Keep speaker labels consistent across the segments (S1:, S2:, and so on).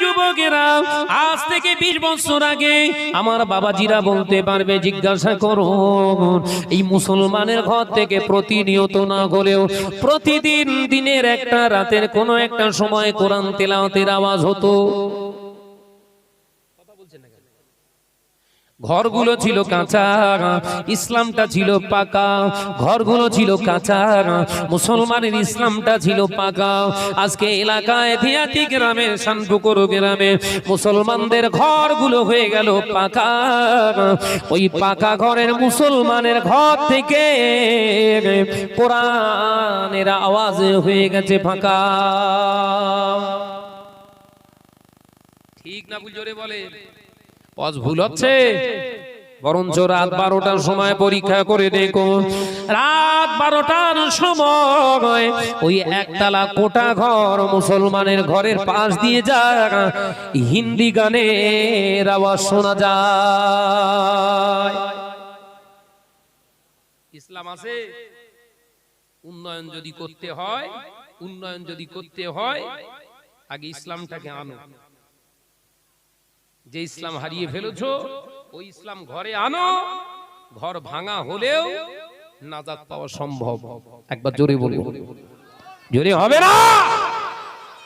S1: যুবকেরা, আজ থেকে বিশ বছর আগে আমার বাবাজিরা বলতে পারবে, জিজ্ঞাসা করো, এই মুসলমানের ঘর থেকে প্রতিনিয়ত না হলেও প্রতিদিন দিনের একটা রাতের কোনো একটা সময় কোরআন তেলাওতের আওয়াজ হতো। ঘরগুলো ছিল কাঁচা ইসলামটা ছিল পাকা। ঘরগুলো ছিল কাঁচা। মুসলমানের ইসলামটা ছিল পাকা। আজকে এলাকায় গ্রামে শানপুকুর গ্রামে মুসলমানদের ঘরগুলো হয়ে গেল পাকা। ওই পাকা ঘরের মুসলমানের ঘর থেকে কোরআনের আওয়াজ হয়ে গেছে ফাঁকা। ঠিক না জোরে বলে অজ ভুল হচ্ছে। বরঞ্চ রাত বারোটার সময় পরীক্ষা করে দেখুন। রাত বারোটার সময় ওই একতলা কোটা ঘর মুসলমানের ঘরের পাশ দিয়ে যা হিন্দি গানের আওয়াজ শোনা যায়। ইসলাম আছে? উন্নয়ন যদি করতে হয় উন্নয়ন যদি করতে হয় আগে ইসলামটাকে আনো। যে ইসলাম হারিয়ে ফেলেছ ওই ইসলাম ঘরে আনো ঘর ভাঙা হলেও নাজাদ পাওয়া সম্ভব। একবার জোরে বলব জোরে হবে না!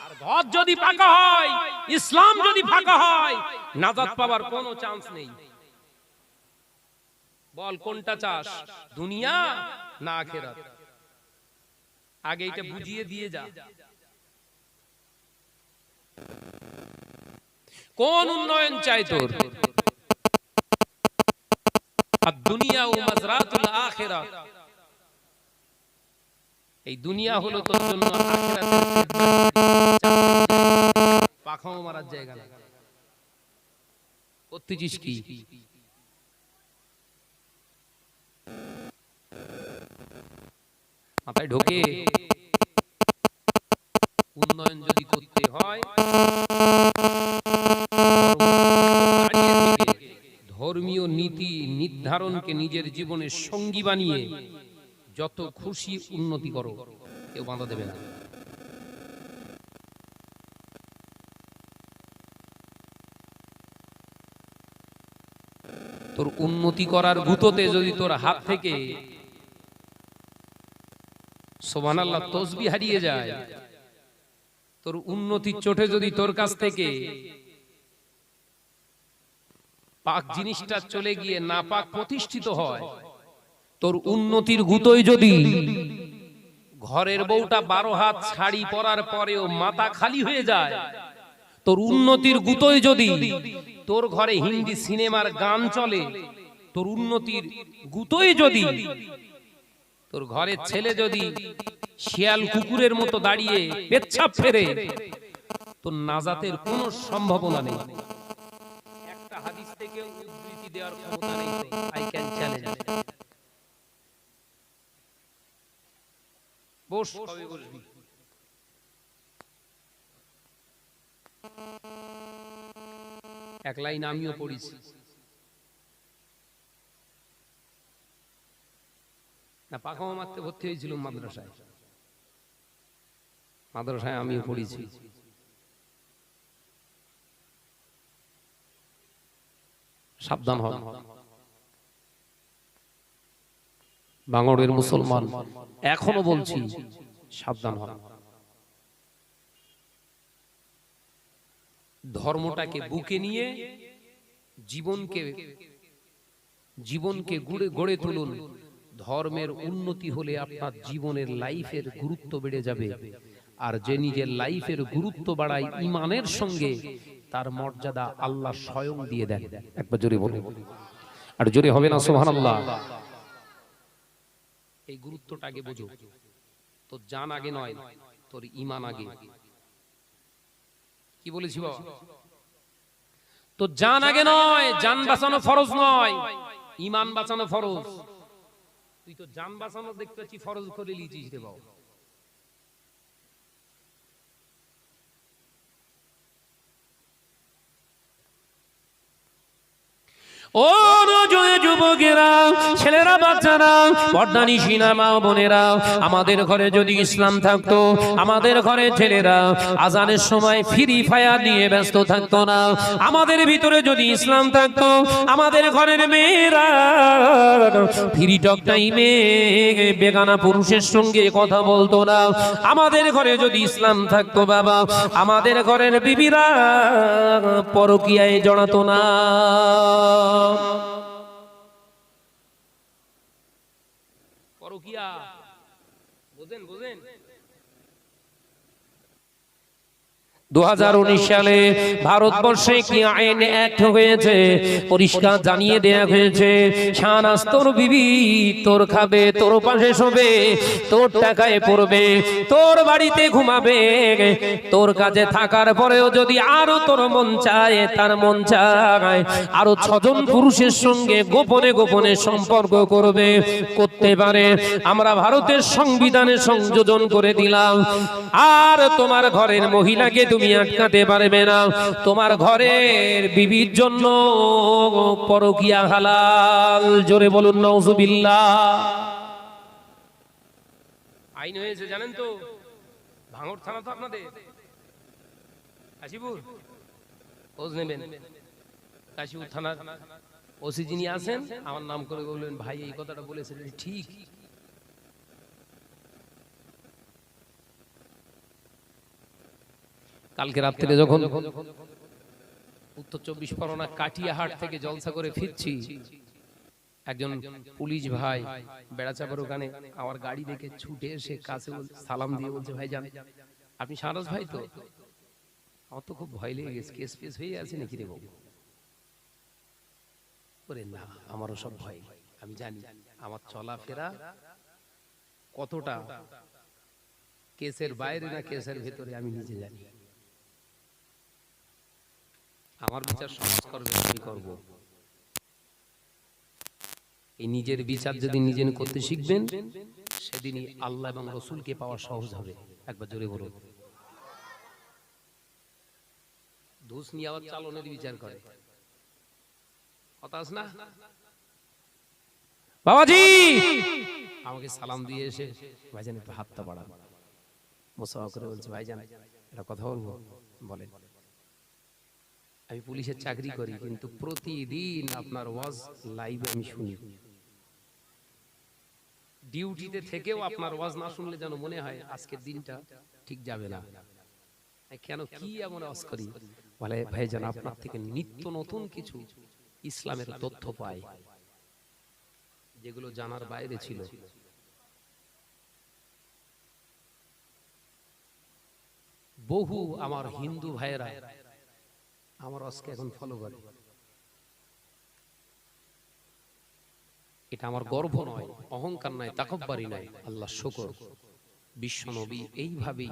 S1: আর ঘর যদি ফাঁকা হয় ইসলাম যদি ফাঁকা হয় নাজাদ পাওয়ার কোনো চান্স নেই। বল কোনটা চাস? দুনিয়া না আখেরাত? আগে এটা বুঝিয়ে দিয়ে যা। কোন উন্নয়ন চাই তোর? এই দুনিয়া হলো তোর জন্য করতেছিস মাথায় ঢোকে। উন্নয়ন যদি করতে হয় নির্ধারণকে নিজের জীবনের সঙ্গী বানিয়ে যত খুশি উন্নতি করো, কেউ বাধা দেবে না। তোর উন্নতি করার গুতোতে যদি তোর হাত থেকে সোভান আল্লাহ তসবি হারিয়ে যায়, তোর উন্নতির চোটে যদি তোর কাছ থেকে পাক জিনিসটা চলে গিয়ে না পাক প্রতিষ্ঠিত হয়। তোর উন্নতির গুতোই যদি ঘরের বউটা বারো হাত শাড়ি পরার পরেও মাথা খালি হয়ে যায়, তোর উন্নতির গুতোই যদি তোর ঘরে হিন্দি সিনেমার গান চলে, তোর উন্নতির গুতোই যদি তোর ঘরের ছেলে যদি শিয়াল কুকুরের মতো দাঁড়িয়ে পেচ্ছাপ ফেরে, তোর নাজাতের কোনো সম্ভাবনা নেই। হাদিস থেকে উদ্ধৃতি দেওয়ার ক্ষমতা নেই। আই ক্যান চ্যালেঞ্জ বস কবে এক লাইন আমিও পড়েছি। না, পাখামা মারতে ভর্তি হয়েছিল মাদ্রাসায়। মাদ্রাসায় আমিও পড়েছি। সাবধান হন। বাঙড়ের মুসলমান এখনও বলছি সাবধান হন। ধর্মটাকে বুকে নিয়ে জীবনকে জীবনকে গুড়ে গড়ে তুলুন। ধর্মের উন্নতি হলে আপনার জীবনের লাইফের গুরুত্ব বেড়ে যাবে। আর যে নিজের লাইফের গুরুত্ব বাড়ায় ইমানের সঙ্গে তার মর্যাদা আল্লাহ স্বয়ং দিয়ে দেন। একবার জোরে বলে আর জোরে হবে না সোহান আল্লাহ এই গুরুত্বটা আগে বোঝো। তোর জান আগে নয় তোর ইমান আগে। কি বলেছি বাবা? তোর জান আগে নয় জান বাঁচানো ফরজ নয় ইমান বাঁচানো ফরজ। তুই তো জান বাঁচানো দেখতে পাচ্ছি ফরজ করে লিয়েছিস রে বাবা।
S2: ও যুবকেরা, ছেলেরা, বাচ্চারা পর্দানি সিনেমা বোনেরা, আমাদের ঘরে যদি ইসলাম থাকতো, আমাদের ঘরে ছেলেরা আজানের সময় ফ্রি ফায়ার নিয়ে ব্যস্ত থাকতো না। আমাদের ভিতরে যদি ইসলাম থাকতো, আমাদের ঘরের মেয়েরা ফ্রি টক টাইমে বেগানা পুরুষের সঙ্গে কথা বলতো না। আমাদের ঘরে যদি ইসলাম থাকতো বাবা, আমাদের ঘরের বিবিরা পরকিয়ায় জড়াতো না।
S1: পরকিয়া। বুঝেন বুঝেন।
S2: ঘুমাবে, তোর থাকার পরেও যদি আরও তোর মন চায়, তার মন চায়। আরও ছজন পুরুষের সঙ্গে গোপনে গোপনে সম্পর্ক করবে, করতে পারে। আমরা ভারতের সংবিধানে সংযোজন করে দিলাম। আর তোমার ঘরের মহিলাকে তুমি আটকাতে পারবে না। তোমার ঘরের বিবির জন্য পরকিয়া হালাল। জোরে বলুন নওজুবিল্লাহ
S1: আইন হয়েছে, জানেন তো? ভাঙড় থানা তো আপনাদের। কাশীপুর? কাশীপুর থানার ওসি যিনি আছেন, আমার নাম করে বললেন ভাই, এই কথাটা বলেছেন, ঠিক। কালকে রাত্রে যখন উত্তর চব্বিশ পরগনা কাটিয়াহাট থেকে জলসা করে ফিরছি, একজন পুলিশ ভাই বেড়াচাপের ওখানে আমার গাড়ি দেখে ছুটে এসে কাছে সালাম দিয়ে বলছে, ভাই জান, আপনি সারস ভাই তো? আমার তো খুব ভয় লেগে গেছে, কেস ফেস হয়ে আছে নাকি রে বাবু? না, আমারও সব ভয়, আমি জানি, আমার চলাফেরা কতটা কেসের বাইরে না কেসের ভেতরে আমি নিজে জানি। আমার বিচার সমাজ করবে আমি করব। এই নিজের বিচার যদি নিজে করতে শিখবেন, সেদিনই আল্লাহ এবং রসুলকে পাওয়া সহজ হবে। একবার জোরে বলুন। ঘুষ নিয়ে আবার চালনের বিচার করে। না?
S2: বাবাজি!
S1: আমাকে সালাম দিয়ে এসে ভাইজান একটু হাতটা বাড়ান। করে বলছে, ভাইজান, একটা কথা বলব? বলেন। আমি পুলিশের চাকরি করি, কিন্তু প্রতিদিন আপনার ওয়াজ লাইভে আমি শুনি। ডিউটিতে থেকেও আপনার ওয়াজ না শুনলে যেন মনে হয় আজকের দিনটা ঠিক যাবে না। কেন কি এমন ওয়াজ করি? বলে ভাইজান আপনার থেকে নিত্য নতুন কিছু ইসলামের তথ্য পাই, যেগুলো জানার বাইরে ছিল। বহু আমার হিন্দু ভাইয়েরা আমার অসকে এখন ফলো করে। এটা আমার গর্ব নয়, অহংকার নয় তাকব্বারি নয়। আল্লাহ শুকর। বিশ্ব নবী এইভাবেই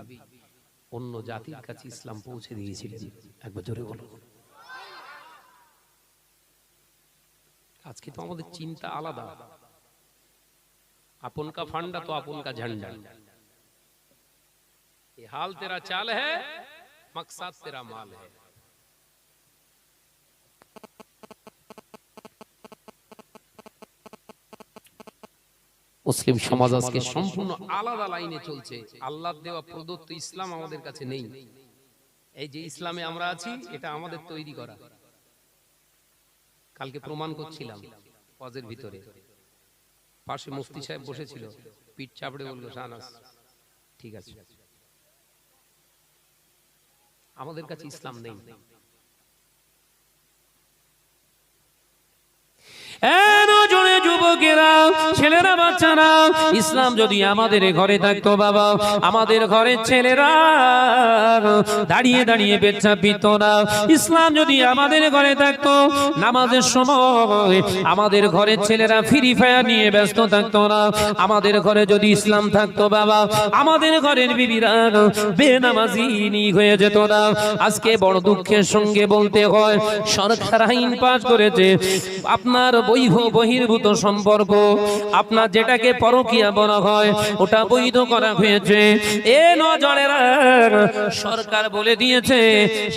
S1: অন্য জাতির কাছে ইসলাম পৌঁছে দিয়েছিলেন। একবার জোরে বলো। আজকে তো আমাদের চিন্তা আলাদা। আপন কা ফান্ডা তো আপন কা ঝান্ডা হাল তেরা চাল হ্যাঁ মকসাদ তেরা মাল হ্যাঁ মুসলিম সমাজ আজকে সম্পূর্ণ আলাদা লাইনে চলছে। আল্লাহ দেওয়া প্রদত্ত ইসলাম আমাদের কাছে নেই। এই যে ইসলামে আমরা আছি এটা আমাদের তৈরি করা। কালকে প্রমাণ করছিলাম পজের ভিতরে। পাশে মুফতি সাহেব বসেছিল। পিঠ চাপড়ে বলল শাহনাজ ঠিক আছে। আমাদের কাছে ইসলাম নেই।
S2: যুবকেরা, ছেলেরা, বাচ্চারা, ইসলাম যদি আমাদের ঘরে থাকতো বাবা, আমাদের ঘরের ছেলেরা দাঁড়িয়ে দাঁড়িয়ে পেচ্ছা পিত না। ইসলাম যদি আমাদের ঘরে থাকতো, নামাজের সময় আমাদের ঘরের ছেলেরা ফ্রি ফায়ার নিয়ে ব্যস্ত থাকতো না। আমাদের ঘরে যদি ইসলাম থাকতো বাবা, আমাদের ঘরের বিবিরা বেনামাজি হয়ে যেত না। আজকে বড় দুঃখের সঙ্গে বলতে হয়, সরকার আইন পাস করেছে। আপনার বৈভ বহির্ভূত সম্পর্ক। আপনার যেটাকে পরকিয়া বলা হয়, ওটা বৈধ করা হয়েছে। এ নজরেরা সরকার বলে দিয়েছে,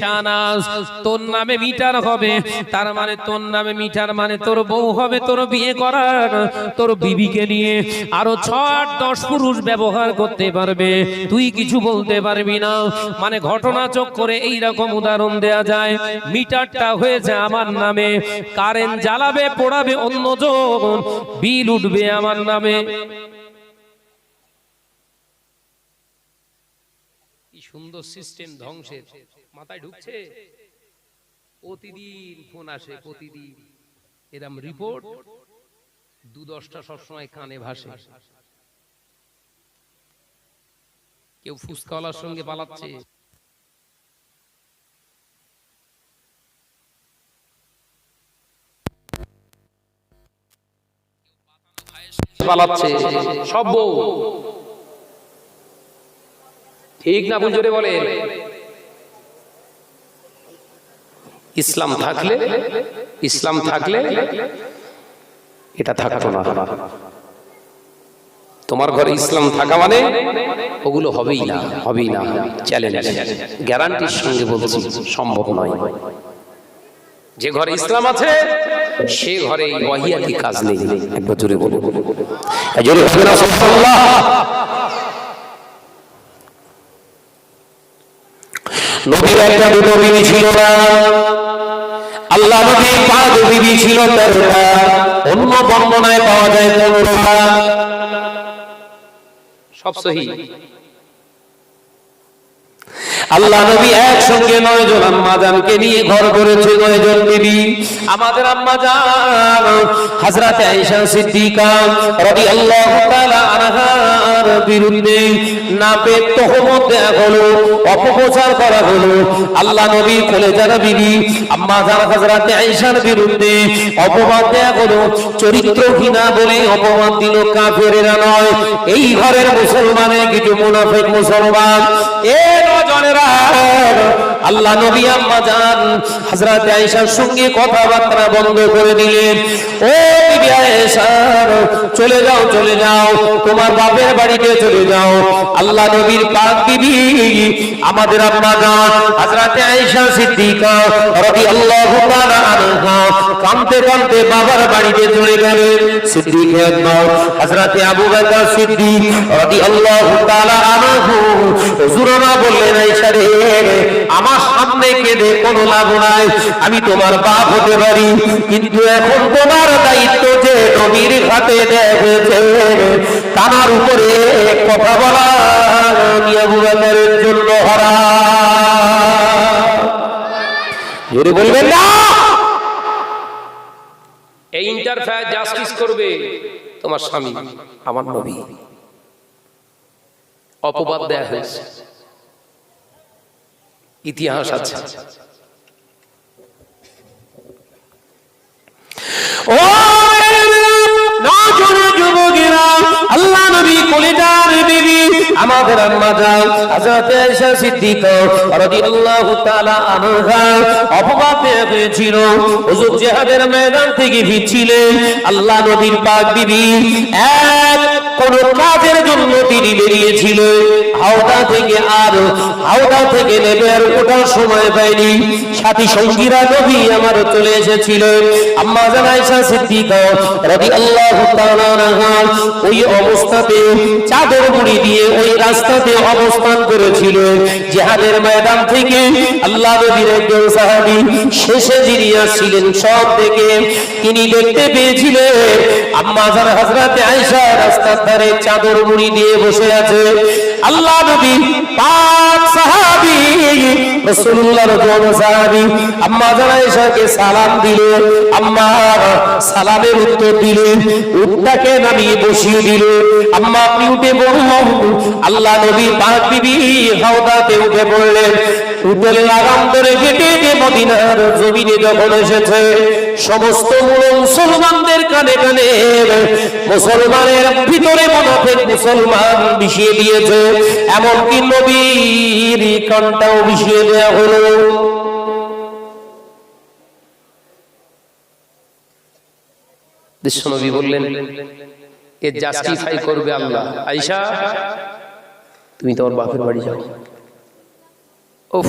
S2: শাহনাজ, তোর নামে মিটার হবে। তার মানে তোর নামে মিটার মানে তোর বউ হবে, তোর বিয়ে করার। তোর বিবিকে নিয়ে আরও ছয় আট দশ পুরুষ ব্যবহার করতে পারবে। তুই কিছু বলতে পারবি না। মানে ঘটনা চোখ করে এইরকম উদাহরণ দেয়া যায়। মিটারটা হয়েছে আমার নামে। কারেন্ট জ্বালাবে পোড়াবে অন্যজন বিল উঠবে আমার নামে।
S1: সুন্দর সিস্টেম ধ্বংসের। মাথায় ঢুকছে? প্রতিদিন ফোন আসে, প্রতিদিন। এরম রিপোর্ট দু দশটা সবসময় কানে ভাসে। কেউ ফুসকাওয়ালার সঙ্গে পালাচ্ছে। পালাচ্ছে সব বউ। ঠিক না জোরে বলেন? ইসলাম থাকলে ইসলাম থাকলে এটা থাকতো না। তোমার ঘরে ইসলাম থাকা মানে ওগুলো হবেই না হবেই না। চ্যালেঞ্জ গ্যারান্টির সঙ্গে বলছি, সম্ভব নয়। যে ঘরে ইসলাম আছে, সে ঘরে ওয়াহিয়াতি কাজ নেই? একবার জোরে বলুন। জোরে
S2: নবীর একটা দুটো বিবি ছিল না। আল্লাহ নবীর পাঁচ বিবি ছিল, তেরোটা। অন্য বর্ণনায় পাওয়া যায় পনেরোটা।
S1: সব সহি।
S2: আল্লাহ নবী একসঙ্গে নয় জন আম্মা জানকে নিয়ে ঘর করেছে নয় জন বিবি আমাদের আম্মা জান হযরত আয়েশা সিদ্দিকা রাদিয়াল্লাহু তাআলা আনহার বিরুদ্ধে নাপে তহমত দেয়া হলো, অপপ্রচার করা হলো। আল্লাহ নবী কোলে যারা বিবি আম্মা জান হযরত আয়েশার বিরুদ্ধে অপবাদ দেয়া হলো। চরিত্র চরিত্রহীনা বলে অপবাদ দিল কাফেরেরা নয়। এই ঘরের মুসলমানের কিছু মুনাফিক মুসলমান, এ নজনেরা আল্লাহ নবী আম্মা জান, হযরত আয়েশার সঙ্গে কথাবার্তা বন্ধ করে দিলেন। ও বিবি আয়েশা, চলে যাও চলে যাও, তোমার বাপের বাড়িতে চলে যাও। আল্লাহ নবীর পাক বিবি, আমাদের আম্মা জান, হযরত আয়েশা সিদ্দিকা রাদিয়াল্লাহু তাআলা আনহা, কাঁদতে কাঁদতে বাবার বাড়িতে চলে গেলেন। সিদ্দিক আকবর হযরত আবু বকর সিদ্দিক রাদিয়াল্লাহু তাআলা আনহু হুজুররা বললেন, আয়েশা রে, আমার সামনে কেঁদে কোনো লাভ নাই। আমি তোমার বাপ হতে পারি, কিন্তু এখন তোমার দায়িত্ব যে নবীর হাতে দেয়া হয়েছে উপরে কথা বলা জন্য হারা
S1: তোমার স্বামী, আমার নবী। অপবাদ দেয়া হয়েছে। ইতিহাস আছে।
S2: আল্লাহ আল্লাহ নবীর পাক বিবি এক কোন কাজের জন্য তিনি বেরিয়েছিল হাওড়া থেকে আর হাওড়া থেকে নেমে আর ওঠার সময় পায়নি সাথী সঙ্গীরা নবী আমার চলে এসেছিল আম্মা জান আয়েশা সিদ্দিকা রাদিয়াল্লাহু তাআলা ওই অবস্থাতে চাদর মুড়ি দিয়ে ওই রাস্তাতে অবস্থান করেছিল জিহাদের ময়দান থেকে আল্লাহ নবীর একজন সাহাবী শেষে যিনি আসছিলেন, সব থেকে তিনি দেখতে পেয়েছিলেন। আম্মা জান হযরতে আয়েশা রাস্তার ধারে চাদর মুড়ি দিয়ে বসে আছে। আল্লাহ নবী, পাক সাহাবী রাসূলুল্লাহর জন সাহাবী, আম্মা জান আয়েশাকে সালাম দিলে, আম্মা সালামের উত্তর দিলে, উটটাকে নামিয়ে বসিয়ে দিল। আম্মা আপনি উঠে বলুন আল্লাহ নবী পাক বিবি হাওদাতে উঠে উঠের লাগাম ধরে হেঁটে হেঁটে মদিনার জমিনে যখন এসেছে সমস্ত মুসলমানদের কানে কানে মুসলমানের ভিতরে মনফের মুসলমান মিশিয়ে দিয়েছে। এমনকি নবীর কানটাও মিশিয়ে দেওয়া হলো।
S1: বিশ্বনবী বললেন, এ জাস্টিফাই করবে আল্লাহ। আইসা তুমি তোমার বাপের বাড়ি যাও। উফ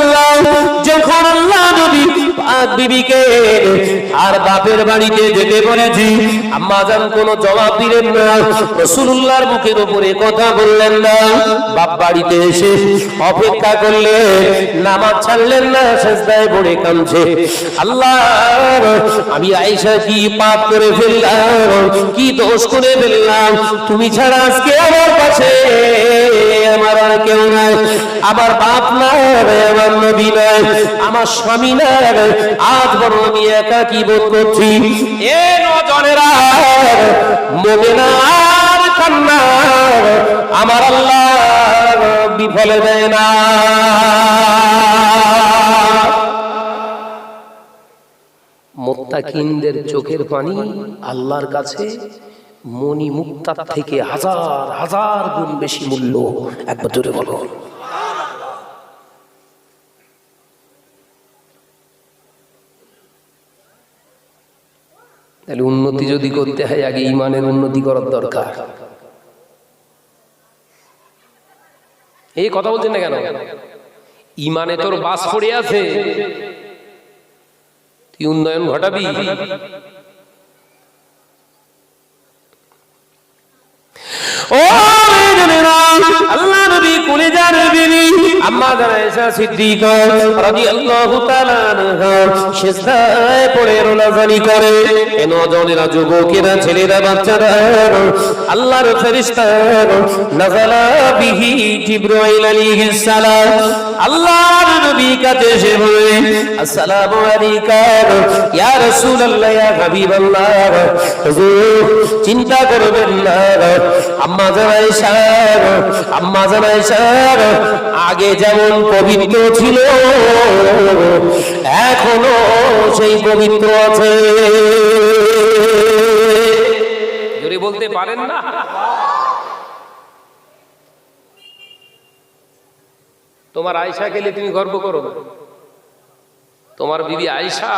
S2: বিবিকে আর বাপের বাড়িতে যেতে বলেছি। আম্মা জান কোনো জবাব দিলেন না। রাসূলুল্লাহর মুখের উপরে কথা বললেন না। বাপ বাড়িতে এসে অপেক্ষা করলে নামাজ ছাড়লেন না, সেজদায় পড়ে কাঁদছে। আল্লাহ, আমি আয়েশা কি পাপ করে ফেললাম, কি দোষ করে ফেললাম? তুমি ছাড়া আজকে আমার কাছে আমার আর কেউ নাই। আমার বাপ নাই, আমার নবী নাই, আমার স্বামী নাই আজ বড় আমি একা কি বোধ করছি। এ নজনেরা, মোমেনার কান্না, আমার আল্লাহ বিফলে দেয় না।
S1: মোত্তাকিনদের চোখের পানি আল্লাহর কাছে মনি মুক্তার থেকে হাজার হাজার গুণ বেশি মূল্য। একবার জোরে বলো। তাহলে উন্নতি যদি করতে হয়, আগে ইমানের উন্নতি করার দরকার। এই কথা বলছেন না কেন? ইমানে তোর বাস পড়ে আছে। তুই উন্নয়ন ঘটাবি।
S2: ও আল্লাহ নবী কোলে বিবি আম্মা জান আয়েশা রাদিয়াল্লাহু তাআলা আনহা সিজদায় পড়ে রোনাজানি করে, এ নজনেরা যুবকেরা, ছেলেরা, বাচ্চারা, আল্লাহর ফেরেশতা নাযালা বিহি জিবরাইল আলাইহিস সালাম। আল্লাহর নবী কাছে এসে বলে, আসসালামু আলাইকা ইয়া রাসূলুল্লাহ, ইয়া হাবিবাল্লাহ। হুজুর, চিন্তা করবেন না। আম্মা সার আম্মা সার আগে যেমন পবিত্র ছিল, এখনও সেই পবিত্র আছে।
S1: বলতে পারেন না? তোমার আয়সা গেলে তুমি গর্ব করো না। তোমার বিবি আয়সা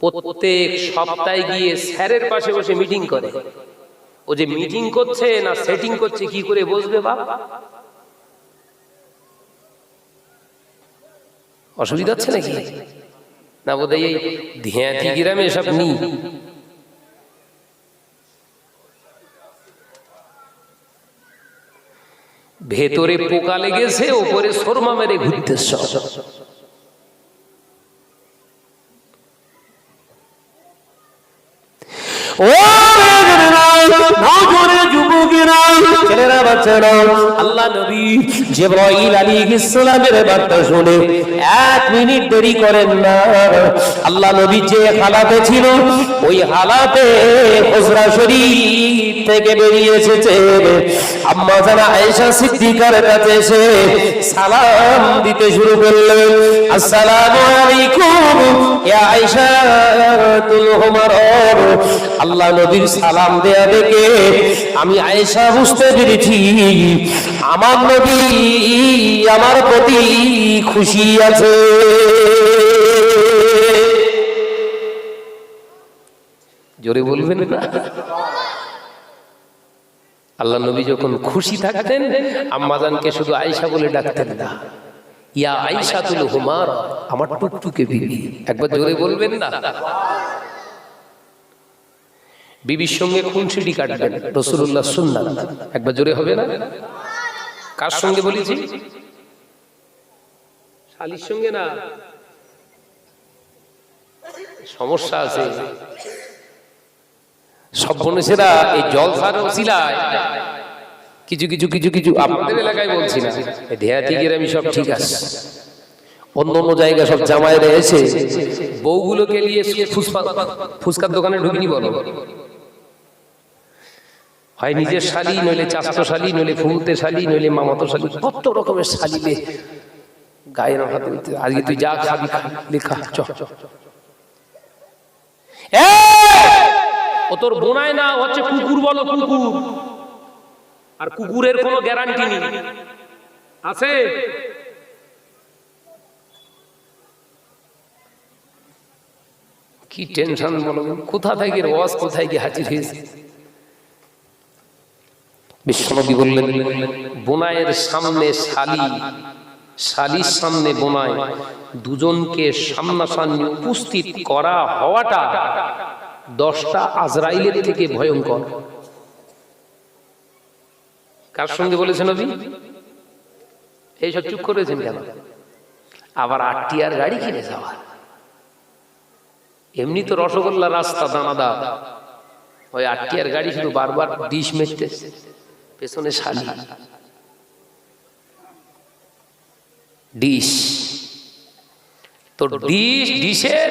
S1: প্রত্যেক সপ্তাহে গিয়ে স্যারের পাশে বসে মিটিং করে। ও যে মিটিং করছে না সেটিং করছে, কি করে বসবে বাপ অসুবিধা হচ্ছে নাকি না বোধহয় এই ধ্যাতি গ্রামে এসব নেই ভেতরে পোকা লেগেছে ওপরে শর্মা মেরে ঘুরতে
S2: ছেলেরা বাচ্চারা আল্লাহ নবী জিবরাইল আলাইহিস সালামের বার্তা শুনে এক মিনিট দেরি করেন না। আল্লাহ নবী যে হালাতে ছিল, ওই হালাতে হুজরা শরীফ থেকে বেরিয়ে এসেছে। আম্মা জানা আয়েশা সিদ্দিকার কাছে এসে সালাম দিতে শুরু করলেন। আসসালামু আলাইকুম, ইয়া আয়েশা তুল হুমার আল্লাহ নবীর সালাম দেয়া দেখে আমি আয়েশা বুঝতে পেরেছি, আমার নবী আমার প্রতি খুশি আছে।
S1: জোরে বলবেন না? আল্লাহ নবী যখন খুশি থাকতেন, আম্মাজানকে শুধু আয়সা বলে ডাকতেন না। ইয়া আয়সা তুল হুমার, আমার টুকটুকে বিবি। একবার জোরে বলবেন না? বিবির সঙ্গে খুনসিটি কাটবেন? রসুল্লাহ সুন্নাত। একবার জোরে হবে না? কার সঙ্গে বলেছি? শালির সঙ্গে না? সমস্যা আছে। সব বনেছেরা এই জল ওসিলায় কিছু কিছু কিছু কিছু আপনাদের এলাকায় বলছি না। দেহাতি গ্রামে সব ঠিক আছে। অন্য অন্য জায়গা সব জামায় রয়েছে বউগুলোকে নিয়ে ফুসকার দোকানে ঢুকিনি বলো। হয় নিজের শালি নইলে চাস্ত শালি নইলে ফুমুতে শালি নইলে মামাতো শালি। কত রকমের শালিলে গায়ের হাতে আজকে তুই যা খাবি লেখা চ। ও তোর বোনায় না হচ্ছে কুকুর বলো, কুকুর। আর কুকুরের কোনো গ্যারান্টি নেই। আছে? কি টেনশন বলো? কোথা থেকে রস কোথায় গিয়ে হাজির হয়েছে? বিশ্বনবী বললেন বোনায়ের সামনে শালি, শালির সামনে বোনায় দুজনকে সামনাসামনি উপস্থিত করা হওয়াটা দশটা আজরাইলের থেকে ভয়ঙ্কর। কার সঙ্গে বলেছেন নবী? এইসব চুপ করেছেন কেন? আবার আটটিয়ার গাড়ি কিনে যাওয়া। এমনি তো রসগোল্লা রাস্তা দানাদার। ওই আটটি আর গাড়ি শুধু বারবার ডিশ মেরতে পেছনে শালি। ডিশ। তো ডিশ, ডিশের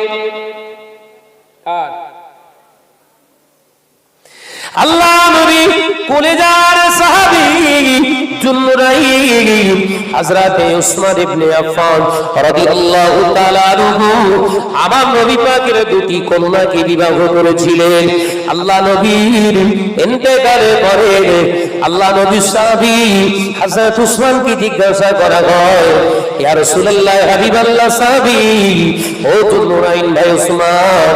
S2: আল্লাহ নবী কলেজার সাহাবী জুনরাই হযরতে উসমান ইবনে আফফান রাদিয়াল্লাহু তাআলা আনহু আমার নবী পাকের দুটি কন্যাকে বিবাহ করেছিলেন। আল্লাহ নবীর ইন্তেকালের পরে আল্লাহ নবী সাহাবী হযরত উসমানকে জিজ্ঞাসা করা হয়, ইয়া রাসূলুল্লাহ, হাবিবাল্লাহ সাহাবী, ও জুন্নুরাইন ভাই উসমান,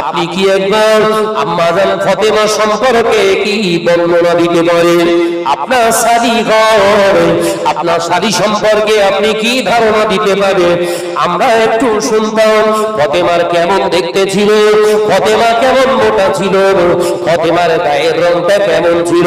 S2: আপনি কি একবার আম্মা জান ফাতেমা সম্পর্কে কি বর্ণনা দিতে পারেন? আপনার শাড়ি ঘর, আপনার শাড়ি সম্পর্কে আপনি কি ধারণা দিতে পারেন? আমরা একটু শুনতাম, ফতেমার কেমন দেখতে ছিল, ফতেমা কেমন মোটা ছিল, ফতেমার গায়ের রংটা কেমন ছিল?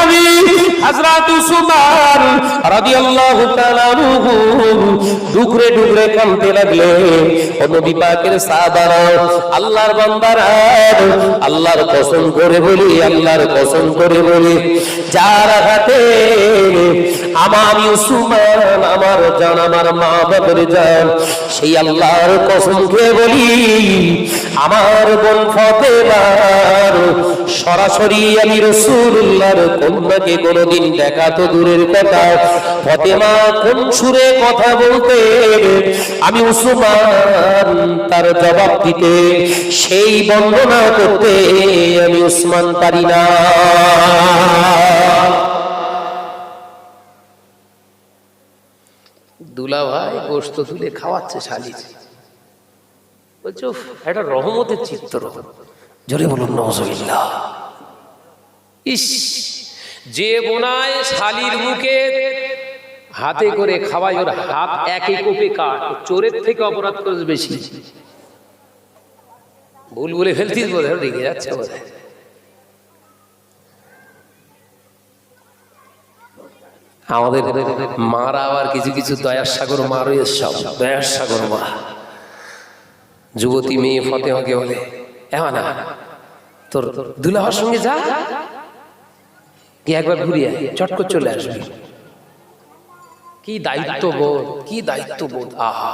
S2: হযরত উসমান রাদিয়াল্লাহু তাআলা কাঁদতে ও নবী পাকের সাহাবারা আল্লাহর বান্দারা আল্লাহর কসম করে বলি, আল্লাহর কসম করে বলি, যার হাতে আমার উসমান, আমার জান, আমার মা বাবার জান, সেই আল্লাহর কসম খেয়ে বলি, আমার বোন ফতেমার সরাসরি আমি রসুল্লাহর কন্যাকে কোনোদিন দেখা তো দূরের কথা। ফতেমা কোন সুরে কথা বলতে আমি উসমান তার জবাব দিতে, সেই বর্ণনা করতে আমি উসমান পারি না।
S1: দুলা ভাই গোস্ত তুলে খাওয়াচ্ছে শালি বলছো একটা রহমতের চিত্র। জোরে বলুন নজবিল্লাহ ইস যে বোনায় শালির মুখে হাতে করে খাওয়াই ওর হাত একে কোপে কাট চোরের থেকে অপরাধ করে বেশি। ভুল বলে ফেলতিস বোধ হয়, রেগে যাচ্ছে বোধ আমাদের মারা আবার কিছু কিছু দয়ার সাগর মা রয়েছে দয়ার সাগর মা। যুবতী মেয়ে ফতেমাকে বলে এমন না, তোর দুলাভার সঙ্গে যা। কি একবার ঘুরিয়ে চট করে চলে আসবি। কি দায়িত্ব বোধ কি দায়িত্ব বোধ আহা।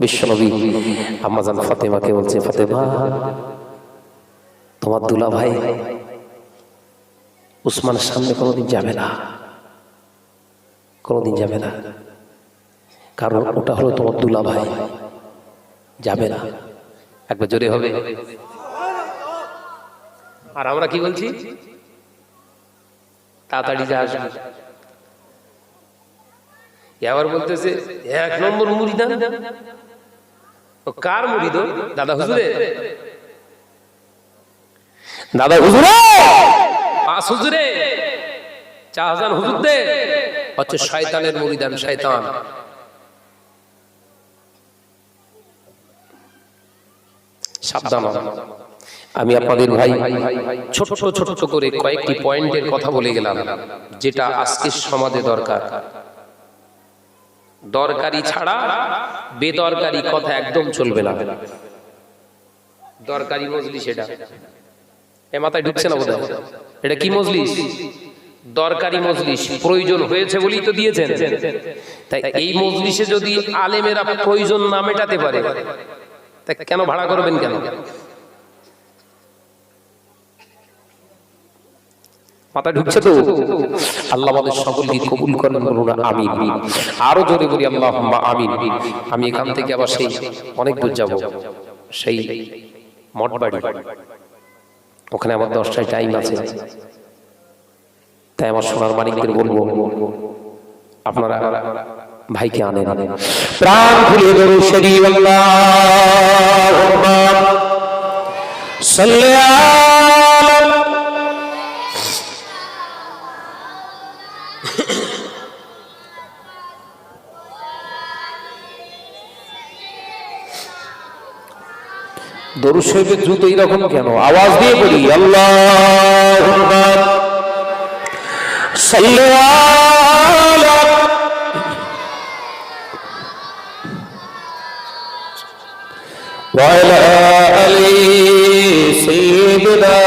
S2: বিশ্বনবী আম্মাজান ফাতেমাকে বলছে ফাতেমা তোমার দুলা ভাই উসমানের সামনে কোনোদিন যাবে না। কোনোদিন যাবে না। কারণ ওটা হলো তোমার দুলা ভাই যাবে না।
S1: একবার জোরে হবে। আর আমরা কি বলছি? তাড়াতাড়ি যা আসবে। এবার বলতেছে, এক নম্বর মুড়ি না? কার মুড়ি তো? দাদা হুজুরে
S2: দাদা হুজুরে
S1: পাঁচ হুজুরে চাহাজান হুজুরদের। হচ্ছে শয়তানের মুড়িদান শয়তান। সাবধান আমি আপনাদের ভাই ছোট ছোট করে কয়েকটি পয়েন্টের কথা বলে গেলাম যেটা আজকের সমাজে দরকার। দরকারি ছাড়া বেদরকারি কথা একদম চলবে না। দরকারি মজলিস এটা। এ মাথায় ঢুকছে না বোধ এটা কি মজলিস? দরকারি মজলিস। প্রয়োজন হয়েছে বলেই তো দিয়েছেন। তাই এই মজলিসে যদি আলেমেরা প্রয়োজন না মেটাতে পারে তা কেন ভাড়া করবেন কেন? মাথা ঢুকছে তো? আল্লাহ আমাদের সকলকে কবুল করেন বলুন আমিন। আরও জোরে বলি আল্লাহ আমিন। আমি এখান থেকে আবার সেই অনেক দূর যাব সেই মঠবাড়ি ওখানে আমার দশটায় টাইম আছে। তাই আমার সোনার মানিকদের বলব আপনারা ভাইকে আনেন। আনেন
S2: প্রাণ খুলে ধরো শরীর সাল্লি দরুদ শরীফের জুতো এইরকম কেন আওয়াজ দিয়ে বলি আল্লাহুম্মা সাল্লি আলা وعلى آل سيدنا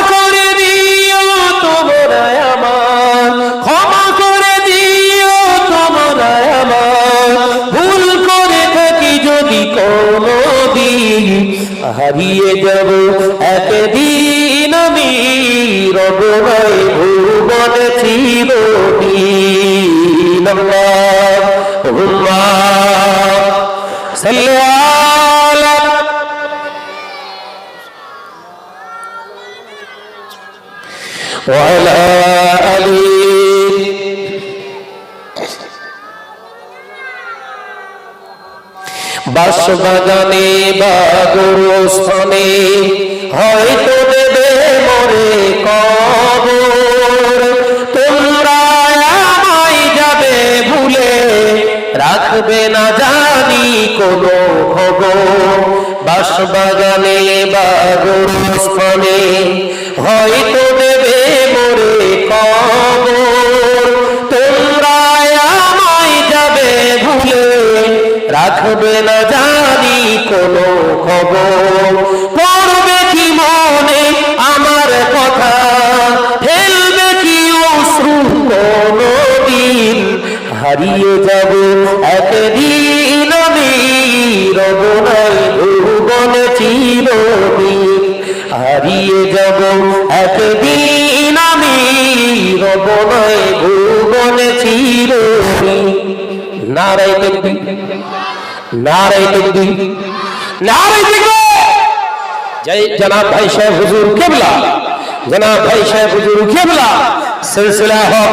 S2: রবনায় ভুবন চিরদিন আল্লাহুম্মা সাল্লি আলা وعلى آله বাসবাগানে বা গোরস্থানে হয়তো জানি কোনো খবর বাসবাগানে বা গোরস্থানে হয়তো দেবে মরে ভুলে রাখবে না জানি কোনো খবর। পড়বে কি মনে আমার কথা? ফেলবে কি অশ্রু কোনো দিন? হারিয়ে যাব একদিন রবনাই ভুবন হারিয়ে যাব একদিন আমি রবনাই ভুবন চিরদিন। নারায় তকবীর নারায় তকবীর নারায় তকবীর। জয় জনাব ভাই সাহেব হুজুর কেবলা, জনাব ভাই সাহেব হুজুর কেবলা, সিলসিলা হক